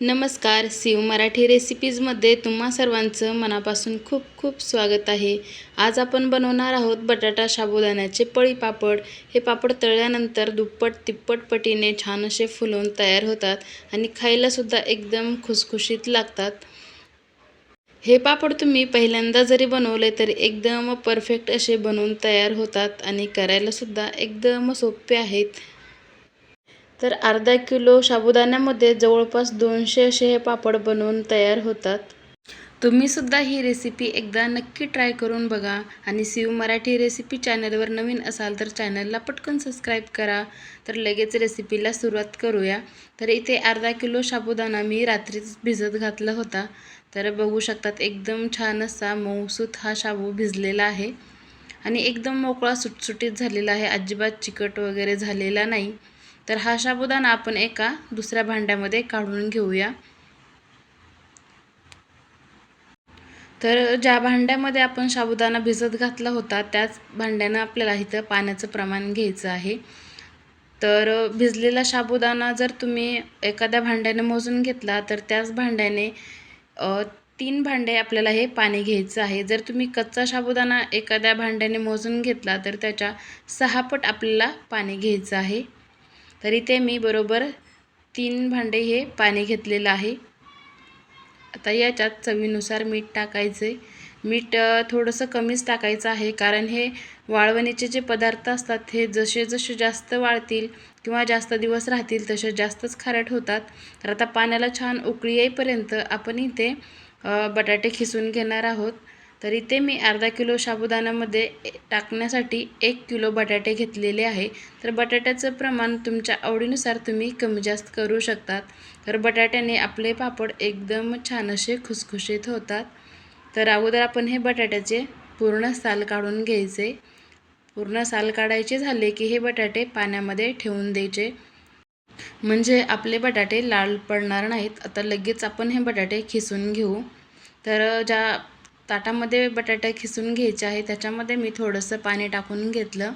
नमस्कार शिव मराठी रेसिपीजमध्ये तुम्हा सर्वांचं मनापासून खूप खूप स्वागत आहे. आज आपण बनवणार आहोत बटाटा साबुदाण्याचे पळी पापड. हे पापड तळल्यानंतर दुप्पट तिप्पट पटीने छान असे फुलवून तयार होतात आणि खायलासुद्धा एकदम खुसखुशीत लागतात. हे पापड तुम्ही पहिल्यांदा जरी बनवले तरी एकदम परफेक्ट असे बनवून तयार होतात आणि करायलासुद्धा एकदम सोपे आहेत. तर अर्धा किलो साबुदाण्यामध्ये जवळपास दोनशे असे हे पापड बनवून तयार होतात. तुम्हीसुद्धा ही रेसिपी एकदा नक्की ट्राय करून बघा आणि शिव मराठी रेसिपी चॅनलवर नवीन असाल तर चॅनलला पटकन सबस्क्राईब करा. तर लगेच रेसिपीला सुरुवात करूया. तर इथे अर्धा किलो साबुदाणा मी रात्रीच भिजत घातला होता. तर बघू शकतात एकदम छान असा मऊसूत हा शाबू भिजलेला आहे. आणि एकदम मोकळा सुटसुटीत झालेला आहे. अजिबात चिकट वगैरे झालेला नाही. तर हा साबुदाणा आपण एका दुसऱ्या भांड्यामध्ये काढून घेऊया. तर ज्या भांड्यामध्ये आपण साबुदाणा भिजत घातला होता त्याच भांड्यानं आपल्याला इथं पाण्याचं प्रमाण घ्यायचं आहे. तर भिजलेला साबुदाणा जर तुम्ही एखाद्या भांड्याने मोजून घेतला तर त्याच भांड्याने तीन भांडे आपल्याला हे पाणी घ्यायचं आहे. जर तुम्ही कच्चा साबुदाणा एखाद्या भांड्याने मोजून घेतला तर त्याच्या सहा पट आपल्याला पाणी घ्यायचं आहे. तर इथे मी बरोबर तीन भांडे हे पाणी घेतलेलं आहे. आता याच्यात चवीनुसार मीठ टाकायचे मीठ थोडंसं कमीच टाकायचं आहे कारण हे वाळवणीचे जे पदार्थ असतात हे जसे जसे जास्त वाळतील किंवा जास्त दिवस राहतील तसे जास्तच खारट होतात. तर आता पाण्याला छान उकळी येईपर्यंत आपण इथे बटाटे खिसून घेणार आहोत. तर इथे मी अर्धा किलो साबुदाण्यामध्ये टाकण्यासाठी एक किलो बटाटे घेतलेले आहे. तर बटाट्याचं प्रमाण तुमच्या आवडीनुसार तुम्ही कमी जास्त करू शकतात. तर बटाट्याने आपले पापड एकदम छान असे खुसखुशीत होतात. तर अगोदर आपण हे बटाट्याचे पूर्ण साल काढून घ्यायचे. पूर्ण साल काढायचे झाले की हे बटाटे पाण्यामध्ये ठेवून द्यायचे. म्हणजे आपले बटाटे लाल पडणार नाहीत. आता लगेच आपण हे बटाटे खिसून घेऊ. तर ज्या ताटामध्ये बटाटे खिसून घ्यायचे आहे. त्याच्यामध्ये मी थोडंसं पाणी टाकून घेतलं.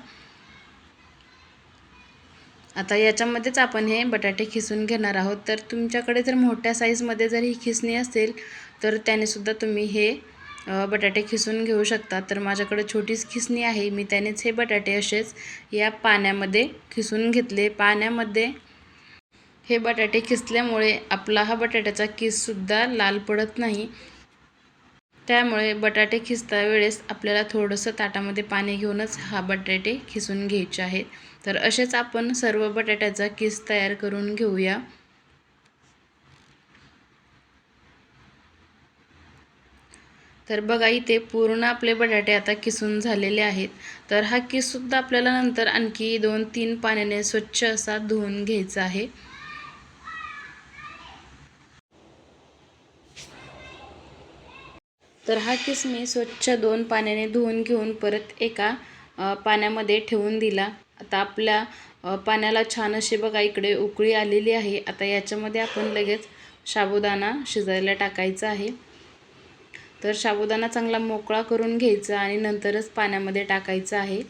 आता याच्यामध्येच आपण हे बटाटे खिसून घेणार आहोत. तर तुमच्याकडे जर मोठ्या साईजमध्ये जर ही खिसणी असेल तर त्यानेसुद्धा तुम्ही हे बटाटे खिसून घेऊ शकता. तर माझ्याकडे छोटीच खिसणी आहे. मी त्यानेच हे बटाटे असेच या पाण्यामध्ये खिसून घेतले. पाण्यामध्ये हे बटाटे खिसल्यामुळे आपला हा बटाट्याचा किससुद्धा लाल पडत नाही. त्यामुळे बटाटे खिसता वेळेस आपल्याला थोडंसं ताटामध्ये पाणी घेऊनच हा बटाटे खिसून घ्यायचे आहेत. तर असेच आपण सर्व बटाट्याचा किस तयार करून घेऊया. तर बघा इथे पूर्ण आपले बटाटे आता किसून झालेले आहेत. तर हा किससुद्धा आपल्याला नंतर आणखी दोन तीन पाण्याने स्वच्छ असा धुवून घ्यायचा आहे. तर हा किस मी स्वच्छ दोन पाण्याने धुवून घेऊन परत एका पाण्यामध्ये ठेवून दिला. आता आपल्या पाण्याला छान असे बघा इकडे उकळी आलेली आहे. आता याच्यामध्ये आपण लगेच साबुदाणा शिजायला टाकायचा आहे. तर साबुदाणा चांगला मोकळा करून घ्यायचा आणि नंतरच पाण्यामध्ये टाकायचं आहे.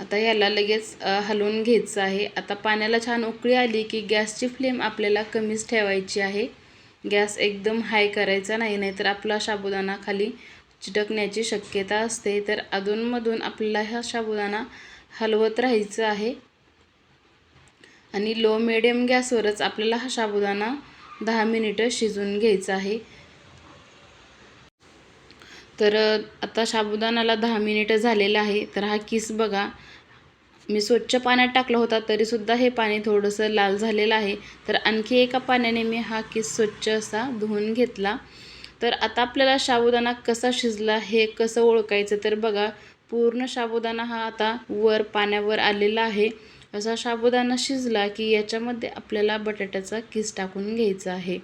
आता याला लगेच हलवून घ्यायचं आहे. आता पाण्याला छान उकळी आली की गॅसची फ्लेम आपल्याला कमीच ठेवायची आहे. गॅस एकदम हाय करायचा नाही नाहीतर आपला साबुदाणा खाली चिटकण्याची शक्यता असते. तर अधूनमधून आपल्याला हा साबुदाणा हलवत राहायचं आहे. आणि लो मिडियम गॅसवरच आपल्याला हा साबुदाणा दहा मिनिटं शिजून घ्यायचा आहे. तर आता साबुदाणाला दहा मिनिटं झालेलं आहे. तर हा किस बघा. मी स्वच्छ पाण्यात टाकलं होता तरीसुद्धा हे पाणी थोडंसं लाल झालेलं आहे. तर आणखी एका पाण्याने मी हा किस स्वच्छ असा धुवून घेतला. तर आता आपल्याला साबुदाणा कसा शिजला हे कसं ओळखायचं? तर बघा पूर्ण साबुदाणा हा आता वर पाण्यावर आलेला आहे. असा साबुदाणा शिजला की याच्यामध्ये आपल्याला बटाट्याचा किस टाकून घ्यायचा आहे.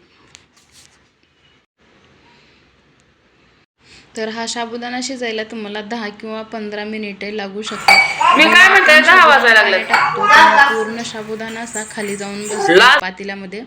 तर हा साबुदाणा शिजायला तुम्हाला दहा किंवा पंधरा मिनिटे लागू शकतात. मी काय म्हणते दहा वाजायला लागले टाकतो. पूर्ण साबुदाणा असा खाली जाऊन बसतो. पातेल्यामध्ये.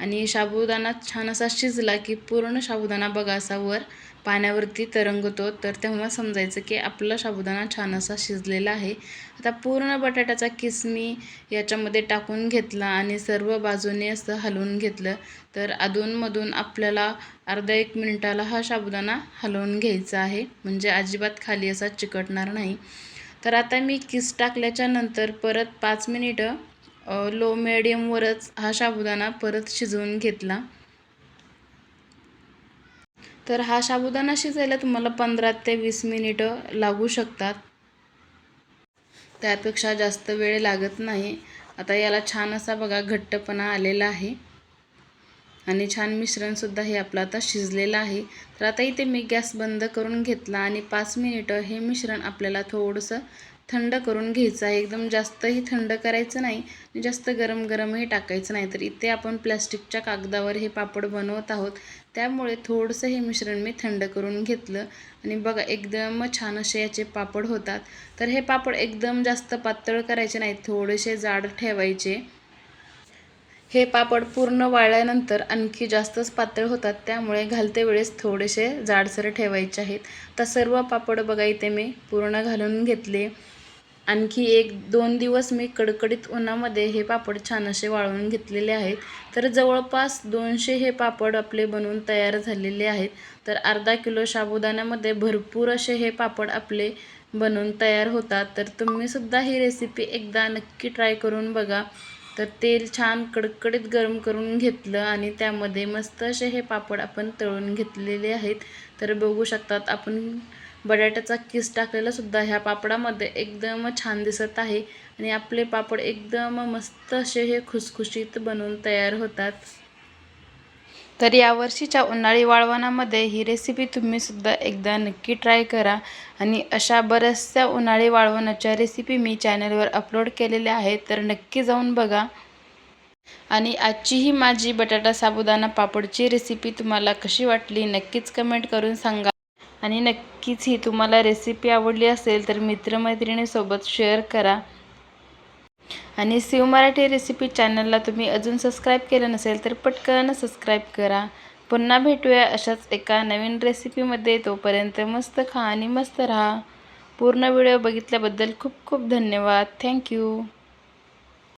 आणि साबुदाणा छान असा शिजला की पूर्ण साबुदाणा बघा असा वर पाण्यावरती तरंगतो. तर तेव्हा समजायचं की आपला साबुदाणा छान असा शिजलेला आहे. आता पूर्ण बटाट्याचा किस मी याच्यामध्ये टाकून घेतला आणि सर्व बाजूने असं हलवून घेतलं. तर अधूनमधून आपल्याला अर्धा एक मिनिटाला हा साबुदाणा हलवून घ्यायचा आहे. म्हणजे अजिबात खाली असा चिकटणार नाही. तर आता मी किस टाकल्याच्या नंतर परत पाच मिनिटं लो मिडियमवरच हा साबुदाणा परत शिजवून घेतला. तर हा साबुदाणा शिजायला तुम्हाला पंधरा ते वीस मिनिटं लागू शकतात. त्यापेक्षा जास्त वेळ लागत नाही. आता याला छान असा बघा घट्टपणा आलेला आहे. आणि छान मिश्रणसुद्धा हे आपलं आता शिजलेलं आहे. तर आता इथे मी गॅस बंद करून घेतला आणि पाच मिनिटं हे मिश्रण आपल्याला थोडंसं थंड करून घ्यायचं. आहे एकदम जास्तही थंड करायचं नाही. आणि जास्त गरम गरमही टाकायचं नाही. तर इथे आपण प्लॅस्टिकच्या कागदावर हे पापड बनवत आहोत. त्यामुळे थोडंसं हे मिश्रण मी थंड करून घेतलं. आणि बघा एकदम छान असे याचे पापड होतात. तर हे पापड एकदम जास्त पातळ करायचे नाहीत. थोडेसे जाड ठेवायचे. हे पापड पूर्ण वाळल्यानंतर आणखी जास्तच पातळ होतात. त्यामुळे घालते वेळेस थोडेसे जाडसर ठेवायचे आहेत. तर सर्व पापड बघा इथे मी पूर्ण घालून घेतले. आणखी एक दोन दिवस मी कडकडीत उन्हामध्ये हे पापड छान असे वाळवून घेतलेले आहेत. तर जवळपास दोनशे हे पापड आपले बनवून तयार झालेले आहेत. तर अर्धा किलो साबुदाण्यामध्ये भरपूर असे हे पापड आपले बनवून तयार होतात. तर तुम्हीसुद्धा ही रेसिपी एकदा नक्की ट्राय करून बघा. तर तेल छान कडकडीत गरम करून घेतलं आणि त्यामध्ये मस्त असे हे पापड आपण तळून घेतलेले आहेत. तर बघू शकतात आपण बटाट्याचा किस टाकलेला सुद्धा ह्या पापडामध्ये एकदम छान दिसत आहे. आणि आपले पापड एकदम मस्त असे हे खुसखुशीत बनवून तयार होतात. तर यावर्षीच्या उन्हाळी वाळवणामध्ये ही रेसिपी तुम्हीसुद्धा एकदा नक्की ट्राय करा. आणि अशा बऱ्याचशा उन्हाळी वाळवणाच्या रेसिपी मी चॅनलवर अपलोड केलेल्या आहेत तर नक्की जाऊन बघा. आणि आजची ही माझी बटाटा साबुदाणा पापडची रेसिपी तुम्हाला कशी वाटली नक्कीच कमेंट करून सांगा. आणि नक्कीच ही तुम्हाला रेसिपी आवडली असेल तर मित्रमैत्रिणीसोबत शेअर करा. आणि शिव मराठी रेसिपी चॅनलला तुम्ही अजून सबस्क्राईब केलं नसेल तर पटकन सबस्क्राईब करा. पुन्हा भेटूया अशाच एका नवीन रेसिपीमध्ये तोपर्यंत मस्त खा आणि मस्त राहा. पूर्ण व्हिडिओ बघितल्याबद्दल खूप खूप धन्यवाद. थँक्यू